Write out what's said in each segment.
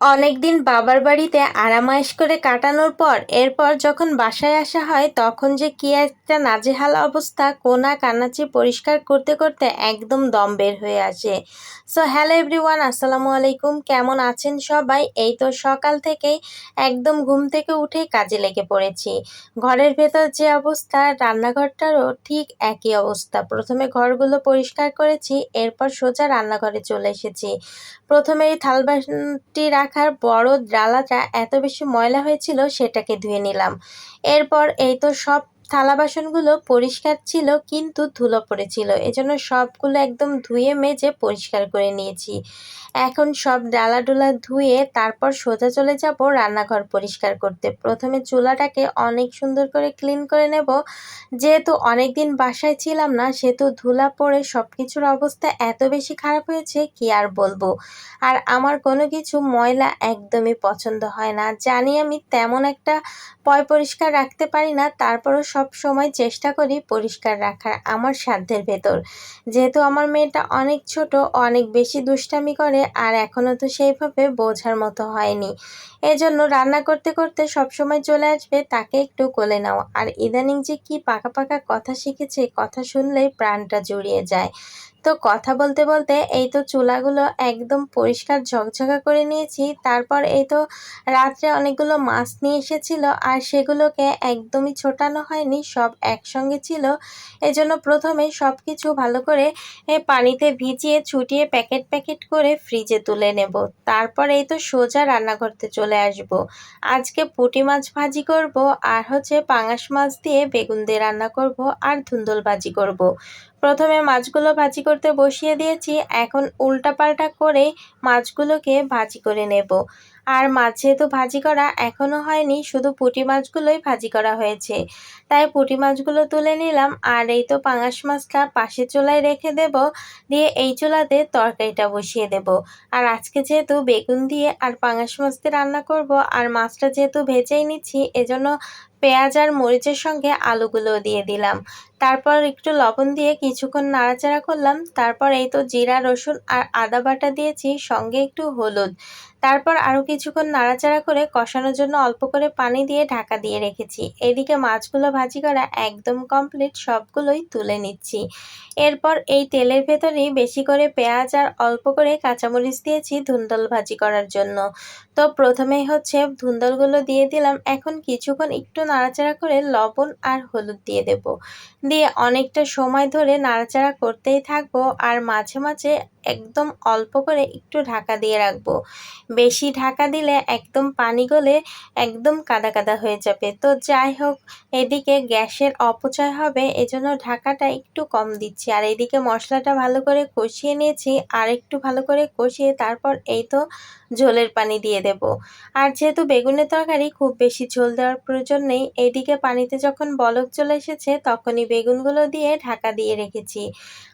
অনেকদিন বাবার বাড়িতে আরামায়েশ করে কাটানোর পর, এরপর যখন বাসায় আসা হয়, তখন যে কি একটা নাজেহাল অবস্থা কোনা কানাচি পরিষ্কার করতে করতে একদম দম বের হয়ে আসে। সো হ্যালো এভরিওয়ান আসসালামু আলাইকুম। কেমন আছেন সবাই? এই তো সকাল থেকেই একদম ঘুম থেকে উঠেই কাজে লেগে পড়েছি। ঘরের ভেতর যে অবস্থা, রান্নাঘরটারও ঠিক একই অবস্থা। প্রথমে ঘরগুলো পরিষ্কার করেছি, এরপর সোজা রান্নাঘরে চলে এসেছি। প্রথমে এই থাল বাসনটি রাখার বড় ডালাটা এত বেশি ময়লা হয়েছিল সেটাকে ধুয়ে নিলাম। এরপর এই তো সব থালা বাসনগুলো পরিষ্কার ছিল, কিন্তু ধুলো পড়েছিল। এজন্য সবগুলো একদম ধুয়ে মেজে পরিষ্কার করে নিয়েছি। এখন সব ডালা ডোলা ধুয়ে তারপর সোজা চলে যাব রান্নাঘর পরিষ্কার করতে। প্রথমে চুলাটাকে অনেক সুন্দর করে ক্লিন করে নেব। যেহেতু অনেক দিন বাসায় ছিলাম না, সেহেতু ধুলা পড়ে সব কিছুর অবস্থা এত বেশি খারাপ হয়েছে, কি আর বলব? আর আমার কোনো কিছু ময়লা একদমই পছন্দ হয় না। জানি আমি তেমন একটা পয় পরিষ্কার রাখতে পারি না, তারপরও সব সময় চেষ্টা করি পরিষ্কার রাখার আমার সাধ্যের ভেতর। যেহেতু আমার মেয়েটা অনেক ছোট, অনেক বেশি দুষ্টামি করে আর এখনও তো সেইভাবে বোঝার মতো হয়নি। এজন্য রান্না করতে করতে সব সময় চলে আসবে, তাকে একটু কোলে নাও। আর ইদানিং যে কি পাকা পাকা কথা শিখেছে, কথা শুনলেই প্রাণটা জুড়িয়ে যায়। তো কথা বলতে বলতে এই তো চুলাগুলো একদম পরিষ্কার ঝকঝকা করে নিয়েছি। তারপর এই তো রাত্রে অনেকগুলো মাছ নিয়ে এসেছিল আর সেগুলোকে একদমই ছোটানো হয়নি, সব একসঙ্গে ছিল। এজন্য প্রথমে সব কিছু ভালো করে পানিতে ভিজিয়ে ছুটিয়ে প্যাকেট প্যাকেট করে ফ্রিজে তুলে নেব। তারপর এই তো সোজা রান্না করতে চলে আসব। আজকে পুঁটি মাছ ভাজি করব আর হচ্ছে পাঙাশ মাছ দিয়ে বেগুন দিয়ে রান্না করব আর ধুন্দল ভাজি করব। প্রথমে মাছগুলো ভাজি করতে বসিয়ে দিয়েছি। এখন উল্টাপাল্টা করে মাছগুলোকে ভাজি করে নেব। আর মাছ যেহেতু ভাজি করা এখনও হয়নি, শুধু পুঁটি মাছগুলোই ভাজি করা হয়েছে। তাই পুঁটি মাছগুলো তুলে নিলাম, আর এই তো পাঙাশ মাছটা পাশে চুলায় রেখে দেব, দিয়ে এই চুলাতে তরকারিটা বসিয়ে দেব। আর আজকে যেহেতু বেগুন দিয়ে আর পাঙাশ মাছ দিয়ে রান্না করব, আর মাছটা যেহেতু ভেজেই নিচ্ছি, এজন্য পেঁয়াজ আর মরিচের সঙ্গে আলুগুলো দিয়ে দিলাম। তারপর একটু লবণ দিয়ে কিছুক্ষণ নাড়াচাড়া করলাম, তারপর এই তো জিরা, রসুন আর আদা বাটা দিয়েছি, সঙ্গে একটু হলুদ। তারপর আরও কিছুক্ষণ নাড়াচাড়া করে কষানোর জন্য অল্প করে পানি দিয়ে ঢাকা দিয়ে রেখেছি। এদিকে মাছগুলো ভাজি করা একদম কমপ্লিট সবগুলোই তুলে নিচ্ছি। এরপর এই তেলের ভেতরেই বেশি করে পেঁয়াজ আর অল্প করে কাঁচামরিচ দিয়েছি ধুন্দল ভাজি করার জন্য। তো প্রথমেই হচ্ছে ধুন্দলগুলো দিয়ে দিলাম, এখন কিছুক্ষণ একটু নাড়াচাড়া করে লবণ আর হলুদ দিয়ে দেব। দিয়ে অনেকটা সময় ধরে নাড়াচাড়া করতেই থাকব আর মাঝে মাঝে একদম অল্প করে একটু ঢাকা দিয়ে রাখব। বেশি ঢাকা দিলে একদম পানি গলে একদম কাদা কাদা হয়ে যাবে। তো যাই হোক, এদিকে গ্যাসের অপচয় হবে, এজন্য ঢাকাটা একটু কম দিচ্ছি। আর এদিকে মশলাটা ভালো করে কষিয়ে নিয়েছি, আর একটু ভালো করে কষিয়ে তারপর এই তো ঝোলের পানি দিয়ে দেব। আর যেহেতু বেগুনের তরকারি, খুব বেশি ঝোল দেওয়ার প্রয়োজন নেই। এইদিকে পানিতে যখন বলক চলে এসেছে, তখনই বেগুনগুলো দিয়ে ঢাকা দিয়ে রেখেছি।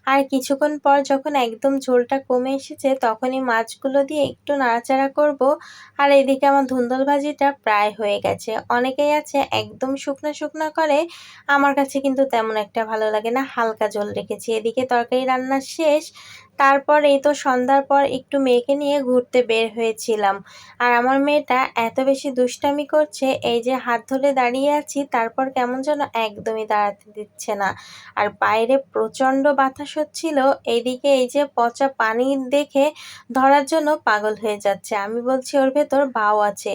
আর কিছুক্ষণ পর যখন একদম ঝোলটা কমে এসেছে, তখনই মাছগুলো দিয়ে একটু নাড়াচাড়া করব। আর এদিকে আমার ধুন্দল ভাজিটা প্রায় হয়ে গেছে। অনেকেই আছে একদম শুকনো শুকনো করে। আমার কাছে কিন্তু তেমন একটা ভালো লাগে না। হালকা জল রেখেছি। এদিকে তরকারি রান্না শেষ। তারপর এই তো সন্ধ্যার পর একটু মেয়েকে নিয়ে ঘুরতে বের হয়েছিলাম। আর আমার মেয়েটা এত বেশি দুষ্টামি করছে, এই যে হাত ধরে দাঁড়িয়ে আছি, তারপর কেমন যেন একদমই দাঁড়াতে দিচ্ছে না। আর বাইরে প্রচণ্ড বাতাস হচ্ছিল, এইদিকে এই যে পচা পানি দেখে ধরার জন্য পাগল হয়ে যাচ্ছে। আমি বলছি, ওর ভেতর বাও আছে।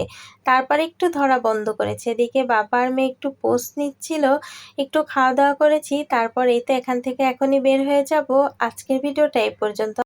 তারপর একটু ধরা বন্ধ করেছে। এদিকে বাবা আর মেয়ে একটু পোস্ট নিচ্ছিল, একটু খাওয়া দাওয়া করেছি, তারপর এই তো এখান থেকে এখনই বের হয়ে যাব। আজকের ভিডিওটা এই পর্যন্ত।